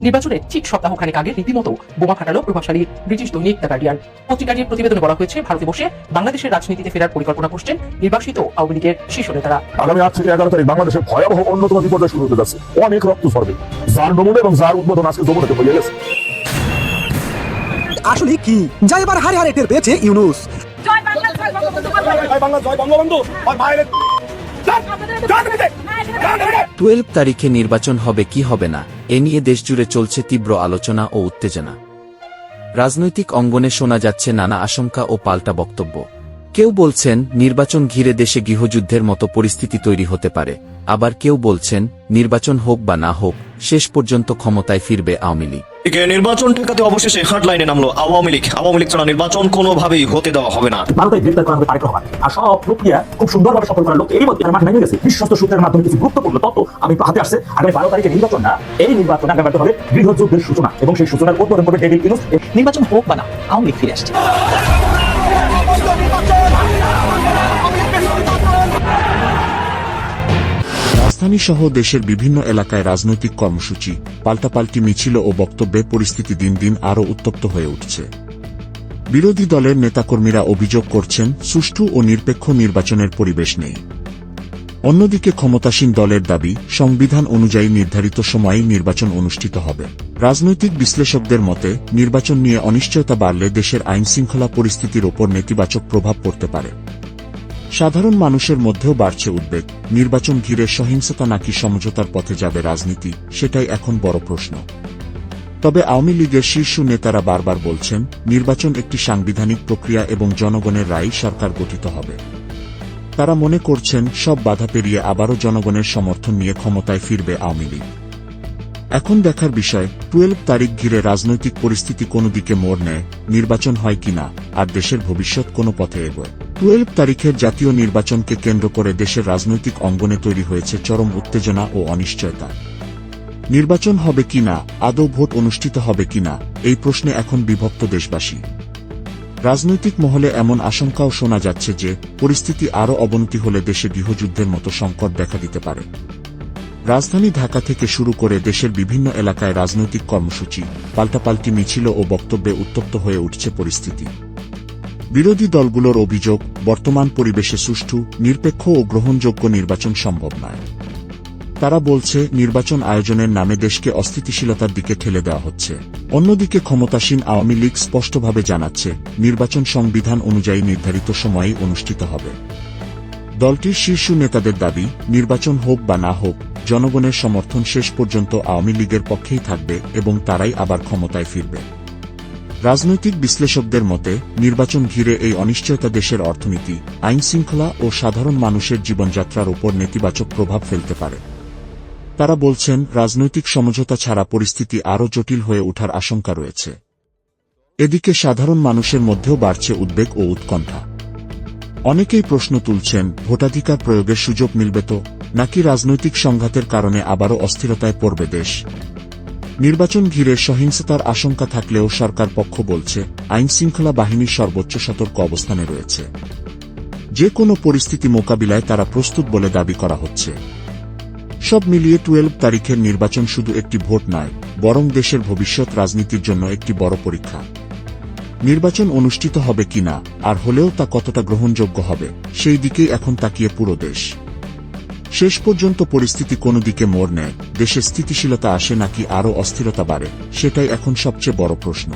নির্বাচনের ঠিক সপ্তাহখানেক আগে রীতিমতো বোমা ফাটালো প্রভাবশালী ব্রিটিশ দৈনিক দ্য গার্ডিয়ান পত্রিকাটির প্রতিবেদনে বলা হয়েছে ভারতে বসে বাংলাদেশের রাজনীতিতে ফেরার পরিকল্পনা করছেন নির্বাসিত আওয়ামী লীগের শীর্ষ নেতারা আগামী আট থেকে এগারো তারিখ বাংলাদেশে ভয়াবহ অন্যতম বিপর্যয় শুরু হতে যাচ্ছে অনেক রক্ত ঝরবে যার নমুনা এবং যার উদ্বোধন আজকে যমুনাতে হয়ে গেছে আসলে কি যা এবার হারে হারে টের পেয়েছে ইউনুস জয় বাংলা জয় বাংলা জয় বঙ্গবন্ধু আর ভাইয়ের টুয়েলভ তারিখে নির্বাচন হবে কি হবে না এ নিয়ে দেশজুড়ে চলছে তীব্র আলোচনা ও উত্তেজনা। রাজনৈতিক অঙ্গনে শোনা যাচ্ছে নানা আশঙ্কা ও পাল্টা বক্তব্য। কেউ বলছেন, নির্বাচন ঘিরে দেশে গৃহযুদ্ধের মতো পরিস্থিতি তৈরি হতে পারে। আবার কেউ বলছেন, নির্বাচন হোক বা না হোক, শেষ পর্যন্ত ক্ষমতায় ফিরবে আওয়ামী লীগ। নির্বাচন ঠেকাতে অবশেষে হার্ডলাইনে নামলো আওয়ামী লীগ। আওয়ামী লীগ ছাড়া নির্বাচন কোনোভাবেই হতে দেওয়া হবে না। ভারতে গ্রেপ্তার করা হবে তারেক রহমান আর সব প্রক্রিয়া খুব সুন্দরভাবে সফল করার লোক এই মধ্যে মাঠ নেমে গেছে। বিশ্বস্ত সূত্রের মাধ্যমে কিছু গুরুত্বপূর্ণ তথ্য আমি হাতে আসছে। আগামী বারো তারিখে নির্বাচন না এই নির্বাচন আগামী হবে গৃহযুদ্ধের সূচনা। এবং সেই সূচনার উদ্বোধন করবে ডেভিড নির্বাচন হোক বা না, আওয়ামী লীগ ফিরে আসছে। রাজধানী সহ দেশের বিভিন্ন এলাকায় রাজনৈতিক কর্মসূচি, পাল্টাপাল্টি মিছিল ও বক্তব্যে পরিস্থিতি দিন দিন আরও উত্তপ্ত হয়ে উঠছে। বিরোধী দলের নেতাকর্মীরা অভিযোগ করছেন, সুষ্ঠু ও নিরপেক্ষ নির্বাচনের পরিবেশ নেই। অন্যদিকে ক্ষমতাসীন দলের দাবি, সংবিধান অনুযায়ী নির্ধারিত সময়েই নির্বাচন অনুষ্ঠিত হবে। রাজনৈতিক বিশ্লেষকদের মতে, নির্বাচন নিয়ে অনিশ্চয়তা বাড়লে দেশের আইনশৃঙ্খলা পরিস্থিতির ওপর নেতিবাচক প্রভাব পড়তে পারে। সাধারণ মানুষের মধ্যেও বাড়ছে উদ্বেগ। নির্বাচন ঘিরে সহিংসতা নাকি সমঝোতার পথে যাবে রাজনীতি, সেটাই এখন বড় প্রশ্ন। তবে আওয়ামী লীগের শীর্ষ নেতারা বারবার বলছেন, নির্বাচন একটি সাংবিধানিক প্রক্রিয়া এবং জনগণের রায় সরকার গঠিত হবে। তারা মনে করছেন, সব বাধা পেরিয়ে আবারও জনগণের সমর্থন নিয়ে ক্ষমতায় ফিরবে আওয়ামী লীগ। এখন দেখার বিষয় টুয়েলভ তারিখ ঘিরে রাজনৈতিক পরিস্থিতি কোনো দিকে মোড় নেয়, নির্বাচন হয় কিনা, আর দেশের ভবিষ্যৎ কোনো পথে এগোয়। টুয়েলভ তারিখের জাতীয় নির্বাচনকে কেন্দ্র করে দেশের রাজনৈতিক অঙ্গনে তৈরি হয়েছে চরম উত্তেজনা ও অনিশ্চয়তা। নির্বাচন হবে কিনা আদৌ ভোট অনুষ্ঠিত হবে কিনা এই প্রশ্নে এখন বিভক্ত দেশবাসী। রাজনৈতিক মহলে এমন আশঙ্কাও শোনা যাচ্ছে যে, পরিস্থিতি আরও অবনতি হলে দেশে গৃহযুদ্ধের মতো সংকট দেখা দিতে পারে। রাজধানী ঢাকা থেকে শুরু করে দেশের বিভিন্ন এলাকায় রাজনৈতিক কর্মসূচি, পাল্টাপাল্টি মিছিল ও বক্তব্যে উত্তপ্ত হয়ে উঠছে পরিস্থিতি। বিরোধী দলগুলোর অভিযোগ, বর্তমান পরিবেশে সুষ্ঠু, নিরপেক্ষ ও গ্রহণযোগ্য নির্বাচন সম্ভব নয়। তারা বলছে, নির্বাচন আয়োজনের নামে দেশকে অস্থিতিশীলতার দিকে ঠেলে দেওয়া হচ্ছে। অন্যদিকে ক্ষমতাসীন আওয়ামী লীগ স্পষ্টভাবে জানাচ্ছে, নির্বাচন সংবিধান অনুযায়ী নির্ধারিত সময়েই অনুষ্ঠিত হবে। দলটির শীর্ষ নেতাদের দাবি, নির্বাচন হোক বা না হোক, জনগণের সমর্থন শেষ পর্যন্ত আওয়ামী লীগের পক্ষেই থাকবে এবং তারাই আবার ক্ষমতায় ফিরবে। রাজনৈতিক বিশ্লেষকদের মতে, নির্বাচন ঘিরে এই অনিশ্চয়তা দেশের অর্থনীতি, আইনশৃঙ্খলা ও সাধারণ মানুষের জীবনযাত্রার উপর নেতিবাচক প্রভাব ফেলতে পারে। তারা বলছেন, রাজনৈতিক সমঝোতা ছাড়া পরিস্থিতি আরও জটিল হয়ে ওঠার আশঙ্কা রয়েছে। এদিকে সাধারণ মানুষের মধ্যেও বাড়ছে উদ্বেগ ও উৎকণ্ঠা। অনেকেই প্রশ্ন তুলছেন, ভোটাধিকার প্রয়োগের সুযোগ মিলবে তো? নাকি রাজনৈতিক সংঘাতের কারণে আবারও অস্থিরতায় পড়বে দেশ? নির্বাচন ঘিরে সহিংসতার আশঙ্কা থাকলেও সরকার পক্ষ বলছে আইনশৃঙ্খলা বাহিনীর সর্বোচ্চ সতর্ক অবস্থানে রয়েছে। যে কোনো পরিস্থিতি মোকাবিলায় তারা প্রস্তুত বলে দাবি করা হচ্ছে। সব মিলিয়ে টুয়েলভ তারিখের নির্বাচন শুধু একটি ভোট নয়, বরং দেশের ভবিষ্যৎ রাজনীতির জন্য একটি বড় পরীক্ষা। নির্বাচন অনুষ্ঠিত হবে কিনা, আর হলেও তা কতটা গ্রহণযোগ্য হবে, সেই দিকেই এখন তাকিয়ে পুরো দেশ। শেষ পর্যন্ত পরিস্থিতি কোনো দিকে মোড় নেয়। দেশে স্থিতিশীলতা আসে নাকি আরও অস্থিরতা বাড়ে, সেটাই এখন সবচেয়ে বড় প্রশ্ন।